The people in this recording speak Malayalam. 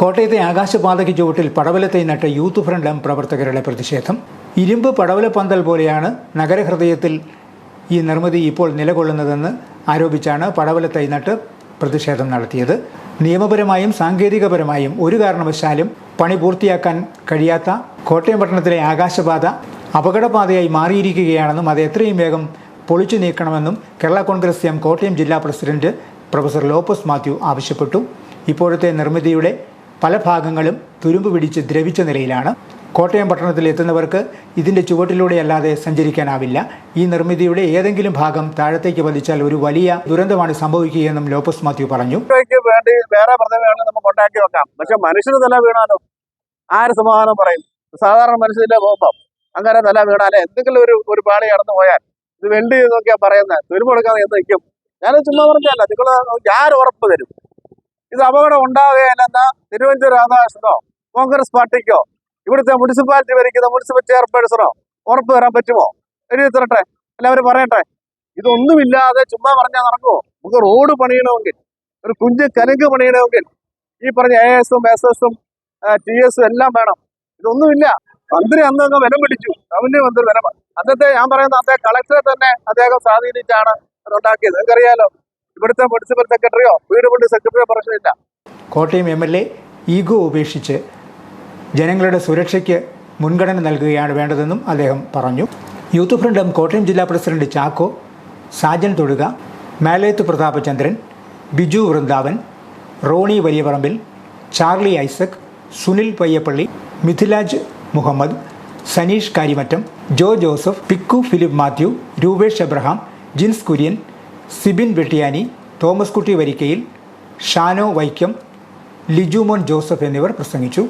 കോട്ടയത്തെ ആകാശപാതയ്ക്ക് ചുവട്ടിൽ പടവലത്തെ നട്ട് യൂത്ത് ഫ്രണ്ട് എം പ്രവർത്തകരുടെ പ്രതിഷേധം. ഇരുമ്പ് പടവല പന്തൽ പോലെയാണ് നഗരഹൃദയത്തിൽ ഈ നിർമ്മിതി ഇപ്പോൾ നിലകൊള്ളുന്നതെന്ന് ആരോപിച്ചാണ് പടവലത്തെ നട്ട് പ്രതിഷേധം നടത്തിയത്. നിയമപരമായും സാങ്കേതികപരമായും ഒരു കാരണവശാലും പണി പൂർത്തിയാക്കാൻ കഴിയാത്ത കോട്ടയം പട്ടണത്തിലെ ആകാശപാത അപകടപാതയായി മാറിയിരിക്കുകയാണെന്നും അത് എത്രയും വേഗം പൊളിച്ചു നീക്കണമെന്നും കേരള കോൺഗ്രസ് എം കോട്ടയം ജില്ലാ പ്രസിഡന്റ് പ്രൊഫസർ ലോപ്പസ് മാത്യു ആവശ്യപ്പെട്ടു. ഇപ്പോഴത്തെ നിർമ്മിതിയുടെ പല ഭാഗങ്ങളും തുരുമ്പ് പിടിച്ച് ദ്രവിച്ച നിലയിലാണ്. കോട്ടയം പട്ടണത്തിൽ എത്തുന്നവർക്ക് ഇതിന്റെ ചുവട്ടിലൂടെയല്ലാതെ സഞ്ചരിക്കാനാവില്ല. ഈ നിർമ്മിതിയുടെ ഏതെങ്കിലും ഭാഗം താഴത്തേക്ക് പതിച്ചാൽ ഒരു വലിയ ദുരന്തമാണ് സംഭവിക്കുകയെന്നും ലോപ്പസ് മാത്യു പറഞ്ഞു. വേണ്ടി വേറെ നമുക്ക് കൊണ്ടാക്കി വെക്കാം. പക്ഷെ മനുഷ്യന് തല വീണാലോ ആര് സമാധാനം പറയും? സാധാരണ മനുഷ്യന്റെ ബോംബം. അങ്ങനെ തല വീണാലേ എന്തെങ്കിലും ഒരു ഒരു പാളി കടന്നു പോയാൽ ഇത് വെണ്ടി എന്നൊക്കെയാ പറയുന്നത്. തുരുമ്പെടുക്കാതെ എന്ന് നിൽക്കും? ഞാൻ ചുമ്മാ പറഞ്ഞല്ല നിങ്ങൾ ഞാൻ ഉറപ്പ് തരും. ഇത് അപകടം ഉണ്ടാവുകയല്ലെന്ന തിരുവഞ്ചൂർ രാധാകൃഷ്ണനോ കോൺഗ്രസ് പാർട്ടിക്കോ? ഇവിടുത്തെ മുനിസിപ്പാലിറ്റി ഭരിക്കുന്ന മുനിസിപ്പൽ ചെയർപേഴ്സണോ ഉറപ്പ് തരാൻ പറ്റുമോ? എഴുതി തരട്ടെ. എല്ലാവരും പറയട്ടെ. ഇതൊന്നുമില്ലാതെ ചുമ്മാ പറഞ്ഞാൽ നടക്കുമോ നമുക്ക് റോഡ് പണിയണമെങ്കിൽ ഒരു കുഞ്ഞ് കലുങ്ക് പണിയണമെങ്കിൽ ഈ പറഞ്ഞ എ എസും എസ് എസും ടി എസും എല്ലാം വേണം. ഇതൊന്നുമില്ല. മന്ത്രി അന്ന് അങ്ങ് വിലം പിടിച്ചു. റവന്യൂ മന്ത്രി വിലം അന്നത്തെ ഞാൻ പറയുന്ന അദ്ദേഹം കളക്ടറെ തന്നെ അദ്ദേഹം സ്വാധീനിച്ചാണ് ഉണ്ടാക്കിയത്. നിങ്ങൾക്കറിയാലോ ഇവിടുത്തെ മുനിസിപ്പൽ സെക്രട്ടറിയോ വീട് പണ്ട് സെക്രട്ടറിയോ പ്രശ്നമില്ല. Kottayam M L A ego ഉപേക്ഷിച്ച് ജനങ്ങളുടെ സുരക്ഷയ്ക്ക് മുൻഗണന നൽകുകയാണ് വേണ്ടതെന്നും അദ്ദേഹം പറഞ്ഞു. യൂത്ത് ഫ്രണ്ട് എം കോട്ടയം ജില്ലാ പ്രസിഡന്റ് ചാക്കോ സാജൻ തൊടുക മേലയത്ത് പ്രതാപചന്ദ്രൻ ബിജു വൃന്ദാവൻ റോണി വലിയപറമ്പിൽ ചാർലി ഐസക് സുനിൽ പയ്യപ്പള്ളി മിഥിലാജ് മുഹമ്മദ് സനീഷ് കാരിമറ്റം ജോ ജോസഫ് പിക്കു ഫിലിപ്പ് മാത്യു രൂപേഷ് എബ്രഹാം ജിൻസ് കുര്യൻ സിബിൻ വെട്ടിയാനി തോമസ് കുട്ടി വരിക്കയിൽ ഷാനോ വൈക്കം ലിജുമോൻ ജോസഫ് എന്നിവർ പ്രസംഗിച്ചു.